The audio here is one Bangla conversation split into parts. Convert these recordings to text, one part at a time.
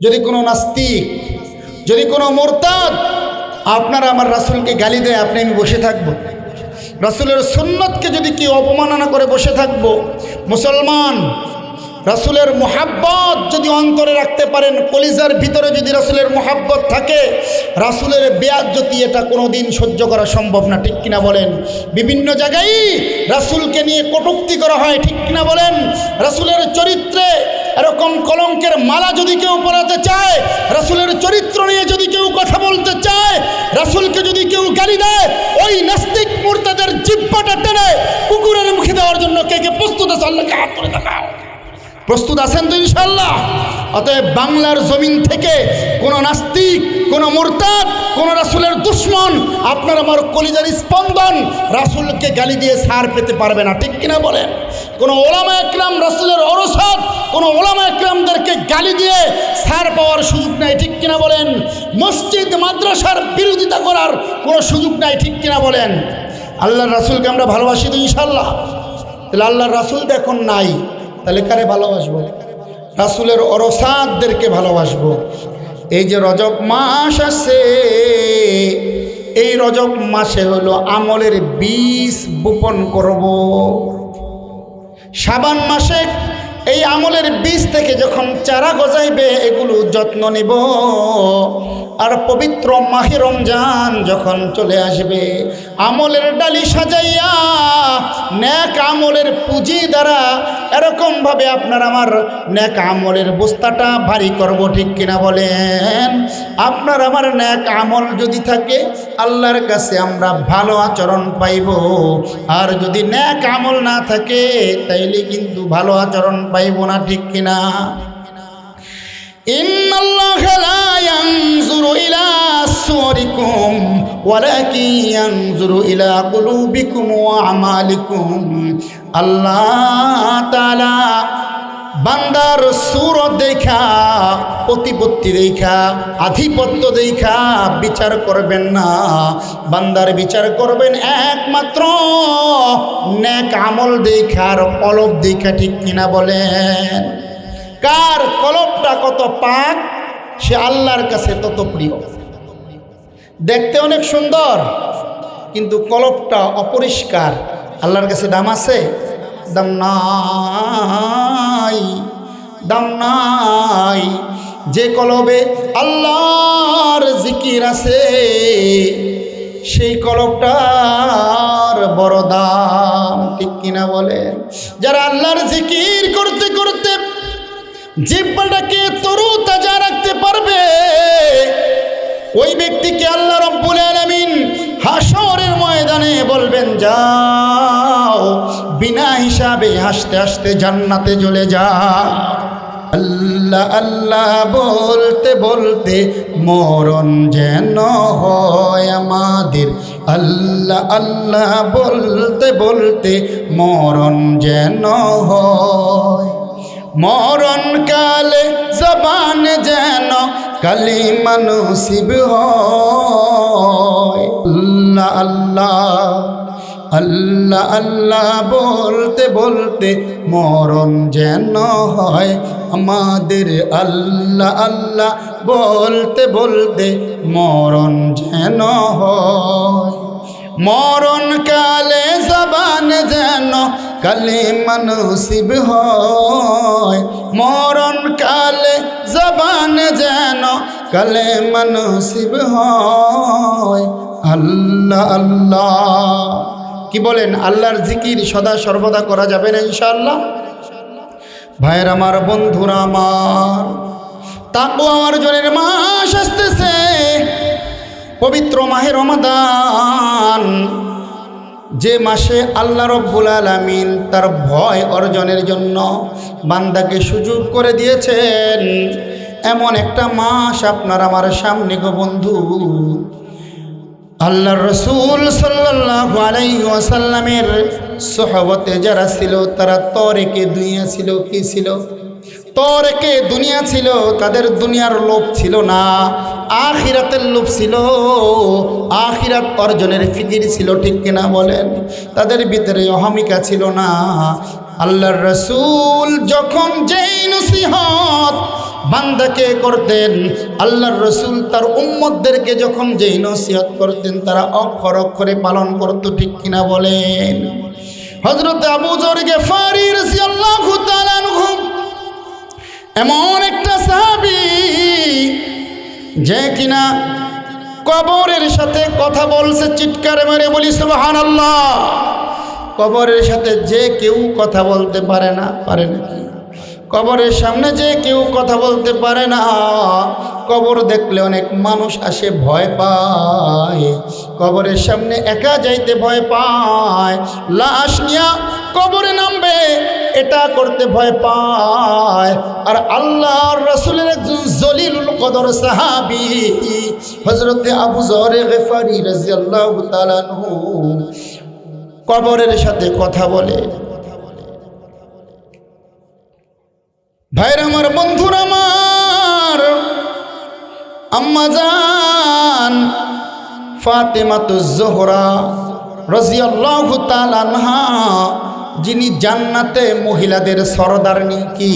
যদি কোনো নাস্তিক, যদি কোনো মোরতাদ, আপনারা আমার রাসুলকে গালি দেয়, আপনি আমি বসে থাকব। রাসুলের সুন্নতকে যদি কেউ অপমাননা করে বসে থাকব, মুসলমান, রাসুলের মোহাব্বত যদি অন্তরে রাখতে পারেন, কলিজার ভিতরে যদি রাসুলের মোহাব্বত থাকে, রাসুলের বেয়াজ যদি এটা কোনো দিন সহ্য করা সম্ভব না, ঠিক কিনা বলেন? বিভিন্ন জায়গায় রাসুলকে নিয়ে কটুক্তি করা হয়, ঠিক কিনা বলেন? রাসুলের চরিত্রে এরকম কলঙ্কের মালা যদি কেউ পড়াতে চায়, রাসুলের চরিত্র নিয়ে যদি কেউ কথা বলতে চায়, রাসুলকে যদি কেউ গালি দেয়, ওই নাস্তিক মূর্তাদের জিব্বাটা টেনে কুকুরের মুখে দেওয়ার জন্য কে কে প্রস্তুত আছে? আল্লাহকে হাত করে দেখাও। প্রস্তুত আছেন তো ইনশাল্লাহ অতএব বাংলার জমিন থেকে কোনো নাস্তিক, কোনো মোরতাদ, কোনো রাসুলের দুশ্মন, আপনার আমার কলিজার স্পন্দন রাসুলকে গালি দিয়ে সার পেতে পারবে না। ঠিক কিনা বলেন? কোনো ওলামা একরাম রাসুলের অরসাদ, কোনো ওলামা একরামদেরকে গালি দিয়ে সার পাওয়ার সুযোগ নাই, ঠিক কিনা বলেন? মসজিদ, মাদ্রাসার বিরোধিতা করার কোনো সুযোগ নাই, ঠিক কিনা বলেন? আল্লাহর রাসুলকে আমরা ভালোবাসি তো ইনশাল্লাহ তাহলে আল্লাহর রাসুল তো এখন নাই। তাহলে কারে ভালোবাসবো? রাসুলের অরসাদদেরকে ভালোবাসবো। এই যে রজব মাস আছে এই রজব মাসে হলো আমলের বীজ বপন করব। সাবান মাসে এই আমলের বীজ থেকে যখন চারা গজাইবে, এগুলো যত্ন নিব। আর পবিত্র মাহে রমজান যখন চলে আসবে আমলের ডালি সাজাইয়া ন্যাক আমলের পুঁজি দ্বারা এরকমভাবে আপনার আমার ন্যাক আমলের বস্তাটা ভারী করব, ঠিক কিনা বলেন? আপনার আমার ন্যাক আমল যদি থাকে, আল্লাহর কাছে আমরা ভালো আচরণ পাইব। আর যদি ন্যাক আমল না থাকে, তাইলে কিন্তু ভালো আচরণ পাইব না, ঠিক কিনা? ولكن ينظر إلى قلوبكم وأعمالكم আল্লাহ তাআলা বান্দার সুরত দেখা প্রতিপত্তি দেখা আধিপত্য দেখা বিচার করবেন না বান্দার বিচার করবেন একমাত্র ন্যাক আমল দেখার অলব দেখা ঠিক কিনা বলেন কার কলবটা কত পাক সে আল্লাহর কাছে তত প্রিয় দেখতে অনেক সুন্দর, কিন্তু কলবটা অপরিষ্কার। আল্লাহর কাছে দাম আছে? দাম নাই দাম নাই। যে কলবে আল্লাহর জিকির আছে, সেই কলবটার বড় দাম, ঠিক কিনা বলেন? যারা আল্লাহর জিকির করতে করতে জিব্বাটাকে তরু যাও, বিনা হিসাবে হাসতে হাসতে জান্নাতে চলে যা আল্লাহ আল্লাহ বলতে বলতে মরণ যেন হয় আমাদের। আল্লাহ আল্লাহ বলতে বলতে মরণ যেন হয়। মরণ কালে জবান যেন কালি মানসিব হয়। আল্লাহ আল্লাহ আল্লাহ আল্লাহ বলতে বলতে মরণ যেন হয়। আমাদের আল্লাহ আল্লাহ বলতে বলতে মরণ যেন হয়। মরণ কালে জবান যেন কালে মানসিব হয়। মরণ কালে জবান যেন কালে মানসিব হয়। আল্লাহ আল্লাহ কি বলেন, আল্লাহর জিকির সদা সর্বদা করা যাবে না ইনশাআল্লাহ? ভাইয়ের আমার বন্ধুরা আমার তাকু অর্জনের মাস আসতেছে, পবিত্র মাহে রমাদান। যে মাসে আল্লাহ রব্বুল আলমিন তার ভয় অর্জনের জন্য বান্দাকে সুযোগ করে দিয়েছেন, এমন একটা মাস আপনার আমার সামনে গো বন্ধু। আল্লাহ রসুল সাল্লাহ আলাইসাল্লামের সহবতে যারা ছিল, তারা তরেকে দুনিয়া ছিল, কি ছিল? তরেকে দুনিয়া ছিল, তাদের দুনিয়ার লোভ ছিল না, আখিরাতের লোভ ছিল, আখিরাত অর্জনের ফিকির ছিল, ঠিক কিনা বলেন? তাদের ভিতরে অহমিকা ছিল না। আল্লাহর রসুল যখন যেই নসিহত বান্দাকে করতেন, আল্লাহর রসুল তার উম্মতদেরকে যখন যেই নসিহত করতেন, তারা অক্ষর অক্ষরে পালন করত, ঠিক কিনা বলেন? হজরত আবু জর গেফারি রাদিয়াল্লাহু তাআলা আনহু, এমন একটা সাহাবী যে কিনা কবরের সাথে কথা বলছে, চিৎকার মেরে বলি, সুবহানাল্লাহ। কবরের সাথে যে কেউ কথা বলতে পারে না, পারে নাকি কবরের সামনে যে কেউ কথা বলতে পারে না। কবর দেখলে অনেক মানুষ আসে, ভয় পায়। কবরের সামনে একা যাইতে ভয় পায়। লাশ নিয়া কবরে নামবে, এটা করতে ভয় পায়। আর আল্লাহর রসুলের একজন জলিলুল কদর সাহাবি হজরতে আবু জরে গেফারি তাআলা আনহু, কবরের সাথে কথা বলে। ভাইর আমার বন্ধুর আমার, আম্মা জান ফাতেমাতুজ্জোহরা রাজিয়াল্লাহু তাআলা আনহা, যিনি জান্নাতে মহিলাদের সরদারনি কি?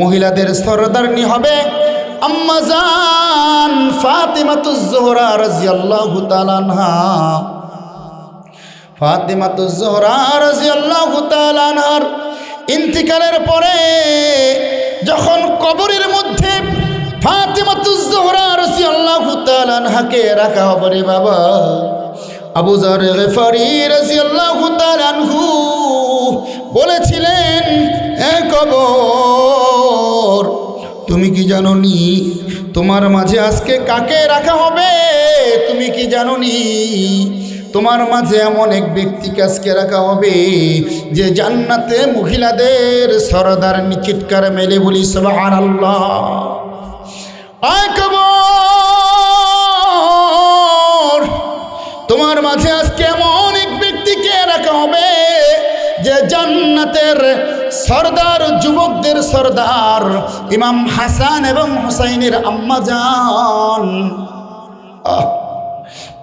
মহিলাদের সরদারনি হবে আম্মা জান ফাতেমাতুজ্জোহরা রাজিয়াল্লাহু তাআলা আনহা। ফাতেমাতুজ্জোহরা রাজিয়াল্লাহু তাআলা আনহার ইন্তিকালের পরে যখন কবরের মধ্যে আনহাকে রাখা হবে বাবা। আবু বলেছিলেন কবর, তুমি কি জানো নি তোমার মাঝে আজকে কাকে রাখা হবে? তুমি কি জানো নি তোমার মাঝে এমন এক ব্যক্তিকে আজকে রাখা হবে যে জান্নাতে মহিলাদের সরদার নিচিৎকার মেলে বলি সবান আল্লাহ তোমার মাঝে আজকে এমন এক ব্যক্তিকে রাখা হবে যে জান্নাতের সর্দার, যুবকদের সর্দার, ইমাম হাসান এবং হুসাইনের আম্মা যান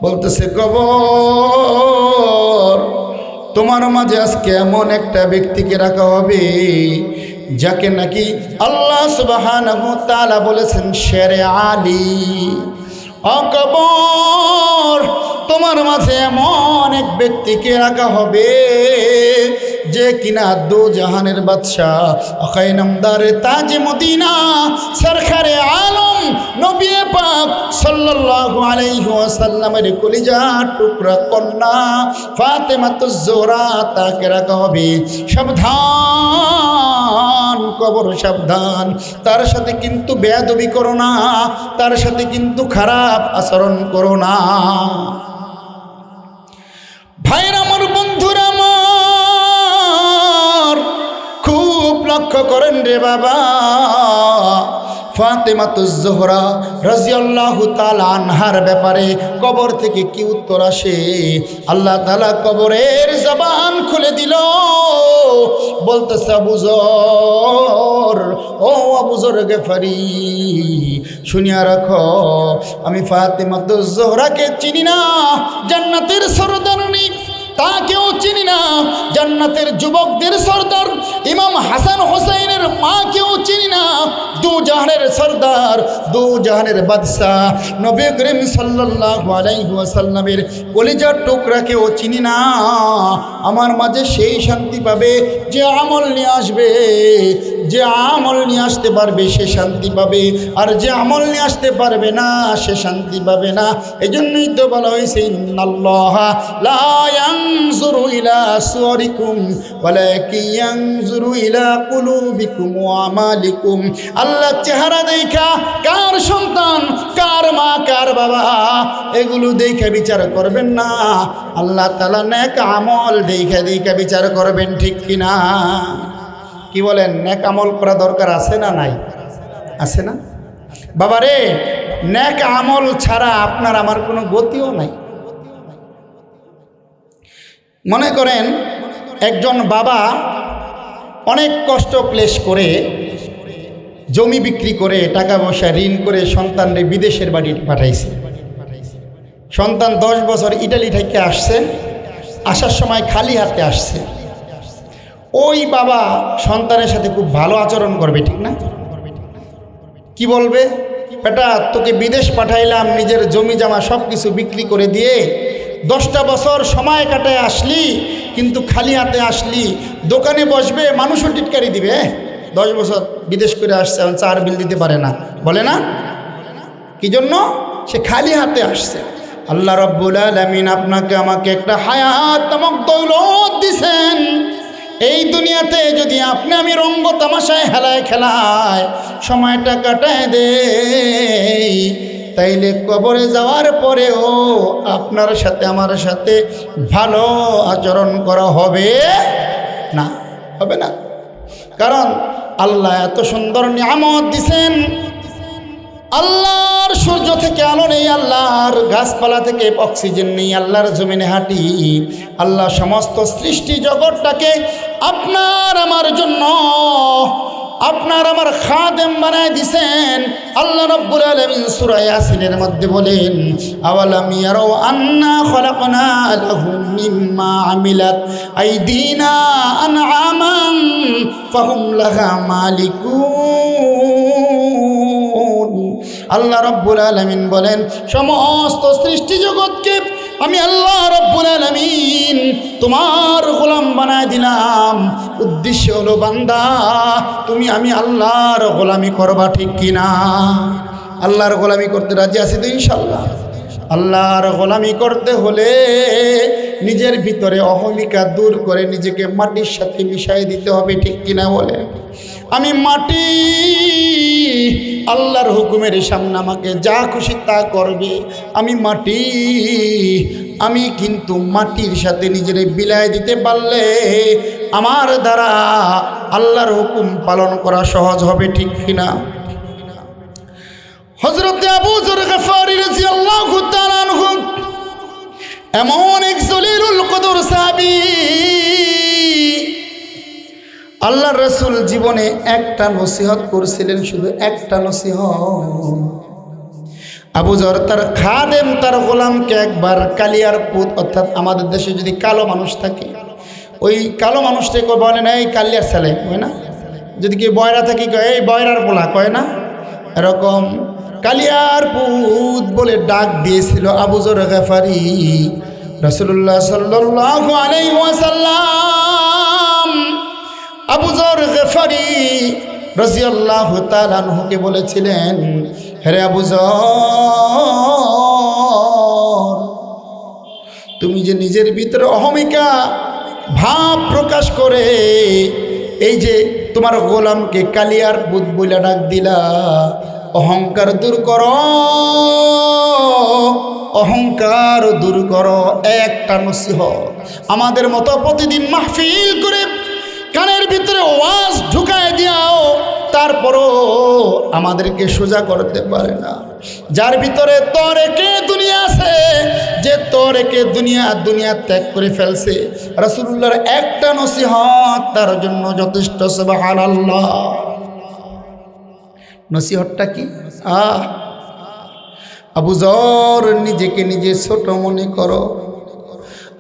বলতেছে, কবর, তোমার মাঝে আজকে এমন একটা ব্যক্তিকে রাখা হবে, যাকে নাকি আল্লাহ সুবাহান তালা বলেছেন শেরে আলী। অকবর তোমার মাঝে এমন এক ব্যক্তিকে রাখা হবে যে কিনা দু জাহানের বাদশাহ। অখাই নামদারে তাজ মদিনা, সরকারে আলম, নবী পাক সাল্লাল্লাহু আলাইহি ওয়াসাল্লামের কলিজা টুকরা কন্যা ফাতেমাতুজ জোহরা, তাকে রাখা হবে। সাবধান, কবর সাবধান। তার সাথে কিন্তু বেয়াদবি করো না, তার সাথে কিন্তু খারাপ আচরণ করো না। করেন রে বাবা। ফাতেমাতুজ্জোহরা রাজিয়াল্লাহু তাআলা আনহার ব্যাপারে কবর থেকে কি উত্তর আসে? আল্লাহ তাআলা কবরের জবান খুলে দিল। বলতেছে আবুজর ও আবুজর গেফারি, শুনিয়া রাখো, আমি ফাতেমাতুজ্জোহরাকে চিনি না। জান্নাতের সরদারণী না জান্নাতের যুবকদের সর্দার, ইমাম হাসান হোসাইনের মা কেউ চিনি না। দু জাহানের সর্দার, দু জাহানের বাদশাহ, নবী করিম সাল্লাল্লাহু আলাইহি ওয়াসাল্লামের কলিজার টুকরাকেও চিনি না। আমার মাঝে সেই শান্তি পাবে যে আমল নিয়ে আসবে। যে আমল নিয়ে আসতে পারবে সে শান্তি পাবে, আর যে আমল নিয়ে আসতে পারবে না সে শান্তি পাবে না। এই জন্যই তো বলা হয়েছে আল্লাহ চেহারা দেখা, কার সন্তান, কার মা, কার বাবা, এগুলো দেখে বিচার করবেন না। আল্লাহ তালা নেক আমল দেখে দেখে বিচার করবেন ঠিক কিনা? কি বলেন ন্যাক আমল করা দরকার আছে না নাই? আছে না? বাবারে ন্যাক আমল ছাড়া আপনার আমার কোনো গতিও নাই। মনে করেন, একজন বাবা অনেক কষ্ট ক্লেশ করে, জমি বিক্রি করে, টাকা পয়সা ঋণ করে সন্তানরে বিদেশের বাড়ি পাঠাইছে। সন্তান দশ বছর ইটালি থেকে আসছে, আসার সময় খালি হাতে আসছে। ওই বাবা সন্তানের সাথে খুব ভালো আচরণ করবে, ঠিক না? কি বলবে? বেটা, তোকে বিদেশ পাঠাইলাম, নিজের জমি জামা সব কিছু বিক্রি করে দিয়ে দশটা বছর সময় কাটায় আসলি, কিন্তু খালি হাতে আসলি, দোকানে বসবে, মানুষও টিটকারি দিবে হ্যাঁ? দশ বছর বিদেশ করে আসছে, এখন চার বিল দিতে পারে না। বলে না? কি জন্য? সে খালি হাতে আসছে। আল্লাহ রব্বুল আলমিন আপনাকে আমাকে একটা হায়াত দৌলত দিছেন। এই দুনিয়াতে যদি আপনি আমি রঙ্গ তামাশায় হেলায় খেলায় সময়টা কাটায় দেই, তাইলে কবরে যাওয়ার পরেও আপনার সাথে, আমার সাথে ভালো আচরণ করা হবে না হবে না। কারণ আল্লাহ এত সুন্দর নিয়ামত দিছেন আল্লাহর সূর্য থেকে আলো নেই, আল্লাহর গাছপালা থেকে অক্সিজেন নেই, আল্লাহর জমিনে হাঁটি। আল্লাহ সমস্ত সৃষ্টি জগৎটাকে আপনার আমার জন্য, আপনার আমার খাদেম বানায় দিছেন। আল্লাহ রব্বুল আলামিন সূরা ইয়াসিনের মধ্যে বলেন, আওয়ালাম ইয়ারাও আন্না খলাকনা লাহুম মিম্মা আমিলাত আইদিনা আনআমান, ফাহুম লাহা মালিকুন। আল্লাহ রব্বুল আলমিন বলেন, সমস্ত সৃষ্টি জগৎকে আমি আল্লাহ রব্বুল আলমিন তোমার গোলাম বানায় দিলাম। উদ্দেশ্য হলো, বান্দা, তুমি আমি আল্লাহর গোলামি করবা ঠিক কিনা? আল্লাহর গোলামি করতে রাজি আছি তো ইনশাল্লাহ আল্লাহর গোলামি করতে হলে নিজের ভিতরে অহমিকা দূর করে নিজেকে মাটির সাথে মিশাই দিতে হবে, ঠিক কিনা বলে? আমি মাটি আল্লাহর হুকুমের সামনে আমাকে যা খুশি তা করবে। আমি মাটি, আমি কিন্তু মাটির সাথে নিজের বিলায় দিতে পারলে আমার দ্বারা আল্লাহর হুকুম পালন করা সহজ হবে, ঠিক কিনা? হজরত আবু জর গফারি তাআলা আনহু, এমন এক জলিলুল কদর সাহাবী। আল্লাহ রসুল জীবনে একটা নসিহত করছিলেন, শুধু একটা নসিহত। আবু জর তার খাদেম, তার গোলামকে একবার কালিয়ার পুত, অর্থাৎ আমাদের দেশে যদি কালো মানুষ থাকে, ওই কালো মানুষটাকে বলে না, এই কালিয়ার ছেলে হয় না? যদি কি বয়রা থাকি, কয়, এই বয়রার পোলা কয় না? এরকম কালিয়ার পুত বলে ডাক দিয়েছিল আবু জর গেফারি। রসুল্লাহ সাল্লাহ আলাই ওয়াসাল্লাম আবু জর গেফারি রাজিয়াল্লাহ তালানহুকে বলেছিলেন হেরে আবু জর, তুমি যে নিজের ভিতরে অহমিকা ভাব প্রকাশ করে এই যে তোমার গোলামকে কালিয়ার বুধ বইলা ডাক দিলা অহংকার দূর করো। অহংকার দূর করো, একটা নসিহ আমাদের মতো প্রতিদিন মাহফিল করে কানের ভিতরে ওয়াজ ঢুকায় দিয়াও, তারপরও আমাদেরকে সোজা করতে পারে না। যার ভিতরে তরেকে দুনিয়া আছে, যে তরেকে দুনিয়া দুনিয়া ত্যাগ করে ফেলছে। রসুল্লাহর একটা নসিহত, তার জন্য যথেষ্ট সবাহান আল্লাহ নসিহতটা কি? আহ আবু জর নিজেকে নিজে ছোট মনে করো।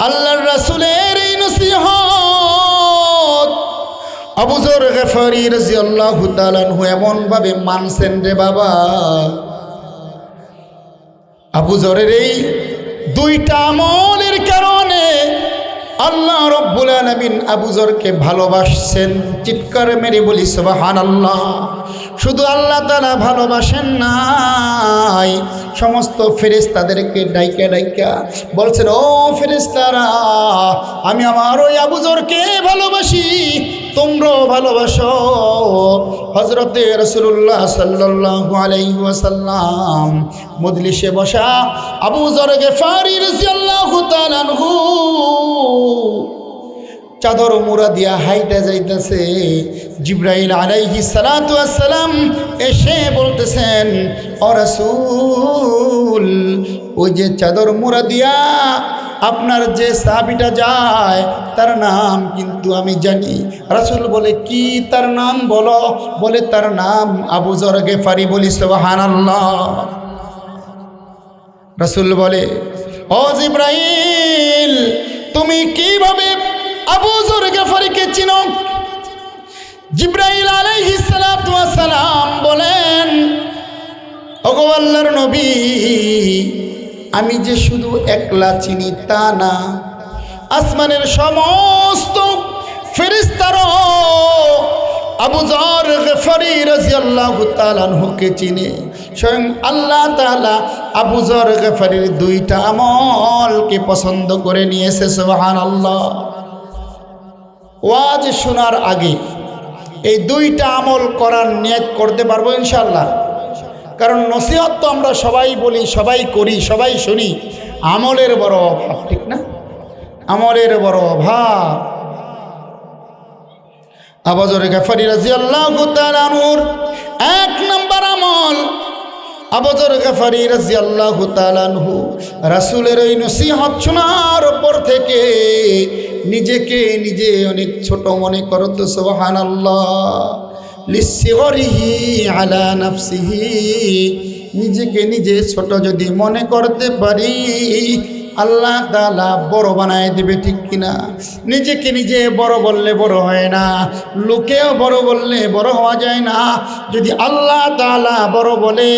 আল্লাহর রাসুলের এই নসিহত আবুজর গেফারি রাজি আল্লাহ তালানহু এমনভাবে মানছেন রে বাবা। আবুজরের এই দুইটা আমলের কারণে আল্লাহ রব্বুল আলমিন আবুজরকে ভালোবাসছেন। চিৎকার মেরে বলি সবাহান আল্লাহ শুধু আল্লাহ তারা ভালোবাসেন নাই। সমস্ত ফেরেস্তাদেরকে ডাইকা ডাইকা বলছেন, ও ফেরেস্তারা আমি আমার ওই আবুজরকে ভালোবাসি, তোমরাও ভালোবাসো। হজরতে রসুল্লাহ সাল্লাহ আলাইসাল্লাম মজলিসে বসা আবু ফারি রাজিয়াল্লাহ তালানহু চাদর মুরা দিয়া হাইটা যাইতেছে। জিব্রাইল আলাইহি সালাম এসে বলতেছেন অরসুল ওই যে চাদর মুরা দিয়া আপনার যে সাহাবিটা যায়, তার নাম কিন্তু আমি জানি। রাসুল বলে, কি তার নাম বলো? বলে, তার নাম আবু জর গেফারি বলি সোহান রাসুল বলে, ও জিব্রাইল, তুমি কীভাবে আবু জর গেফারিকে চিনো। জিব্রাইল আলাইহিস সালাম বলেন, ওগো নবী, আমি যে শুধু একলা চিনি তা না, আসমানের সমস্ত ফেরিস্তার আবু জর গফারি রাজিয়াল্লাহু তাআলাকে চিনে। স্বয়ং আল্লাহ তাআলা আবু জর গফারির দুইটা আমলকে পছন্দ করে নিয়েছে, সুবহানাল্লাহ। ওয়াজ শোনার আগে এই দুইটা আমল করার নিয়ত করতে পারব ইনশাল্লাহ কারণ নসিহত তো আমরা সবাই বলি, সবাই করি, সবাই শুনি। আমলের বড় অভাব, ঠিক না? আমলের বড় অভাব। আবাজরে গাফারি রাজি আল্লাহ এক নম্বর আমল। আবাজর গাফারি রাজি আল্লাহ রাসুলের ওই নসিহত শোনার পর থেকে নিজেকে নিজে অনেক ছোট মনে করতো সোহান আল্লাহ লিসিগরিহি আলা নাফসিহি। নিজেকে নিজে ছোট যদি মনে করতে পারি, আল্লাহ তালা বড় বানায় দেবে, ঠিক কিনা? নিজেকে নিজে বড় বললে বড় হয় না, লোকেও বড় বললে বড় হওয়া যায় না। যদি আল্লাহ তালা বড় বলে,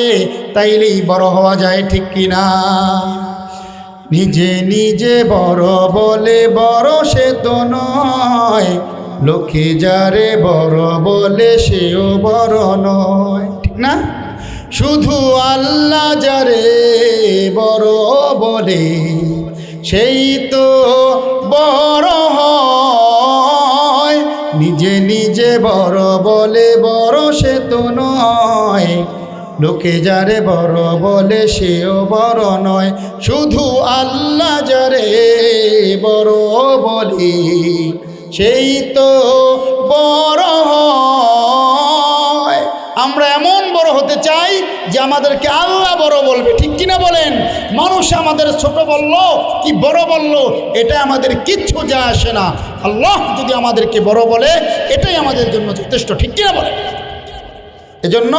তাইলেই বড় হওয়া যায়, ঠিক কিনা? নিজে নিজে বড় বলে বড় সে তো নয়। লোকে যারে বড় বলে সেও বড় নয়। ঠিক না? শুধু আল্লাহ যারে বড় বলে, সেই তো বড় হয়। নিজে নিজে বড় বলে বড় সে তো নয়। লোকে যারে বড় বলে সেও বড় নয়, শুধু আল্লাহ যারে বড় বলি। সেই তো বড় হয়। আমরা এমন বড় হতে চাই যে আমাদেরকে আল্লাহ বড় বলবে। ঠিক কিনা বলেন? মানুষ আমাদের ছোট বলল, কি বড় বলল, এটা আমাদের কিচ্ছু যা আসে না। আল্লাহ যদি আমাদেরকে বড় বলে, এটাই আমাদের জন্য যথেষ্ট। ঠিক কিনা বলেন? এজন্য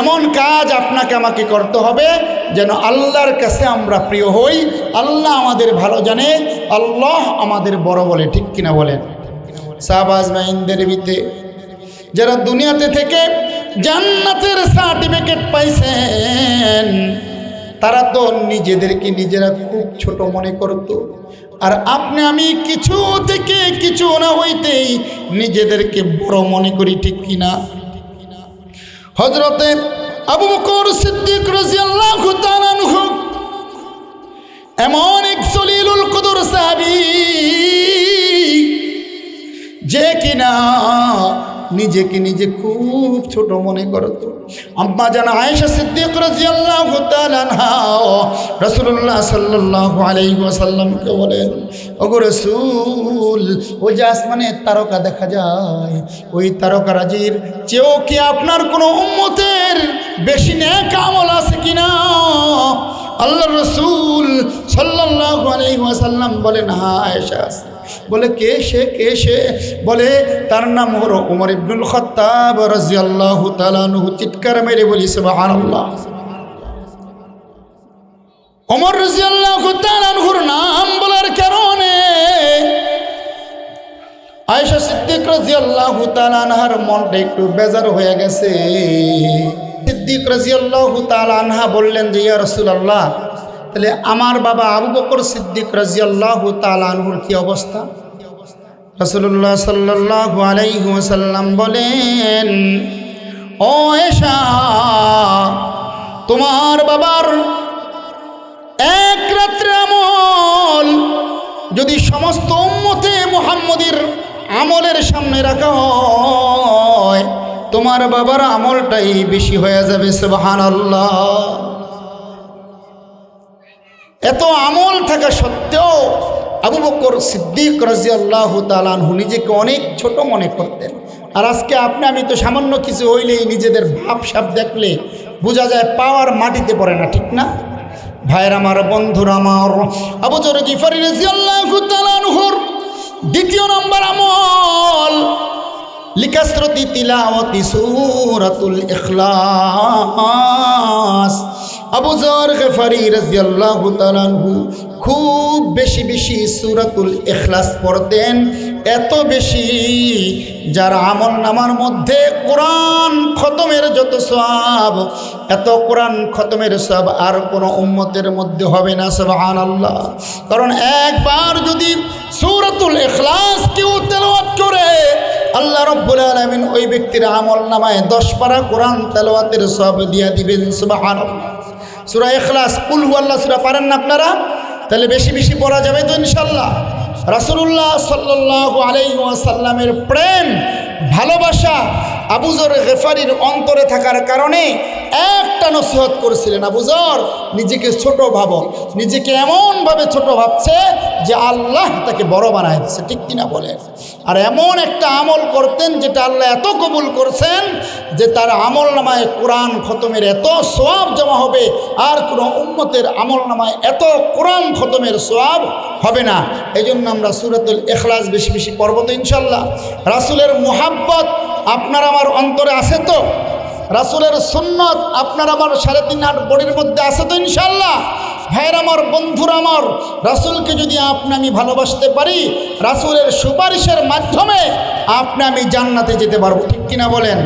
এমন কাজ আপনাকে আমাকে করতে হবে যেন আল্লাহর কাছে আমরা প্রিয় হই। আল্লাহ আমাদের ভালো জানে, আল্লাহ আমাদের বড় বলে, ঠিক কিনা বলেন? সাহবাজ মাইনদের ভিতরে যারা দুনিয়াতে থেকে জান্নাতের সার্টিফিকেট পাইছেন, তারা তো নিজেদেরকে নিজেরা খুব ছোট মনে করতো। আর আপনি, আমি কিছু থেকে কিছু না হইতেই নিজেদেরকে বড় মনে করি, ঠিক কিনা? হজরতে আবু বকর সিদ্দিক এমন এক সলিলুল কুদুর সাহাবী যে কিনা নিজেকে নিজে খুব ছোট মনে করত আম্মা জান আয়েশা সিদ্দিক রাদিয়াল্লাহু তাআলা রাসূলুল্লাহ সাল্লাল্লাহু আলাইহি ওয়াসাল্লামকে বলেন, ওগো রাসূল, ওই যে আসমানে তারকা দেখা যায়, ওই তারকারাজির চেয়েও কি আপনার কোনো উম্মতের বেশি নেক আমল আছে কিনা? আল্লাহ রসুল সাল্লাল্লাহু আলাইহি ওয়াসাল্লাম বলেন হ্যাঁ আয়েশা আছে। বলে, কে সে কে সে? বলে, তার নাম হলো উমর ইবনুল খত্তাব রাজিয়াল্লাহু তাআলা আনহু। চিৎকার মেরে বলি, সুবহানাল্লাহ। ওমর রাজিয়াল্লাহু তাআলা আনহুর নাম বলার কারণে আয়েশা সিদ্দিক রাজিয়াল্লাহু তাআলা আনহার মনটা একটু বেজার হয়ে গেছে। সিদ্দিক রাজিয়াল্লাহু তাআলা আনহা বললেন যে, ইয়া রাসূলুল্লাহ তাহলে আমার বাবা আবু বকর সিদ্দিক রাজিয়াল্লাহু তাআলা আনহুর কি অবস্থা? রাসূলুল্লাহ সাল্লাল্লাহু আলাইহি ওয়াসাল্লাম বলেন, ও এশা, তোমার বাবার এক রাত্রে আমল যদি সমস্ত উম্মতে মুহাম্মদের আমলের সামনে রাখা হয়, তোমার বাবার আমলটাই বেশি হয়ে যাবে, সুবহানাল্লাহ। এত আমল থাকা সত্ত্বেও আবু বকর সিদ্দিক রাজিয়াল্লাহ তালানহু নিজেকে অনেক ছোট মনে করতেন। আর আজকে আপনি, আমি তো সামান্য কিছু হইলেই নিজেদের ভাবসাব দেখলে বোঝা যায় পাওয়ার মাটিতে পড়ে না, ঠিক না? ভাইয়ের আমার, বন্ধুর আমার, আবু জর গিফারি রাজিয়াল্লাহ তালানহুর দ্বিতীয় নম্বর আমল। লিকাসরতি তিলাওয়াতি সূরাতুল ইখলাস। আবু জর গেফারি রাজিয়াল্লাহু তাআলাহু খুব বেশি বেশি সূরাতুল ইখলাস পড়তেন, এত বেশি যার আমল নামার মধ্যে কোরআন খতমের যত সব এত কোরআন খতমের সব আর কোনো উম্মতের মধ্যে হবে না, সুবহানাল্লাহ। কারণ একবার যদি সুরাতুল ইখলাস কেউ তেলাওয়াত করে, আল্লাহ রব্বুল আলামিন ওই ব্যক্তির আমল নামায় দশ পারা কোরআন তেলাওয়াতের সব দিয়া দিবেন, সুবহানাল্লাহ। সূরা এখলাস কুল আল্লাহ সুরা পারেন না আপনারা? তাহলে বেশি বেশি পড়া যাবে তো ইনশাল্লাহ রাসুল্লাহ সাল্লাহ আলাই সাল্লামের প্রেম ভালোবাসা আবুজর গেফারির অন্তরে থাকার কারণে একটা নসিহত করেছিলেন আবুজর নিজেকে ছোট ভাবো নিজেকে এমনভাবে ছোট ভাবছে যে আল্লাহ তাকে বড় বানায় দিচ্ছে ঠিক কিনা বলেন? আর এমন একটা আমল করতেন যেটা আল্লাহ এত কবুল করছেন যে তার আমল নামায় কোরআন খতমের এত সোয়াব জমা হবে, আর কোনো উম্মতের আমল নামায় এত কোরআন খতমের সোয়াব হবে না। এই জন্য আমরা সুরাতুল এখলাস বেশি বেশি পর্বত ইনশাল্লাহ রাসুলের মোহাব্বত আপনার আমার অন্তরে আছে তো? রাসুলের সুন্নত আপনার আমার সাড়ে তিন আট বডির মধ্যে আছে তো ইনশাল্লাহ ভাইয়ের আমার, বন্ধুর আমার, রাসুলকে যদি আপনি আমি ভালোবাসতে পারি, রাসুলের সুপারিশের মাধ্যমে আপনি আমি জান্নাতে যেতে পারব। ঠিক কিনা বলেন?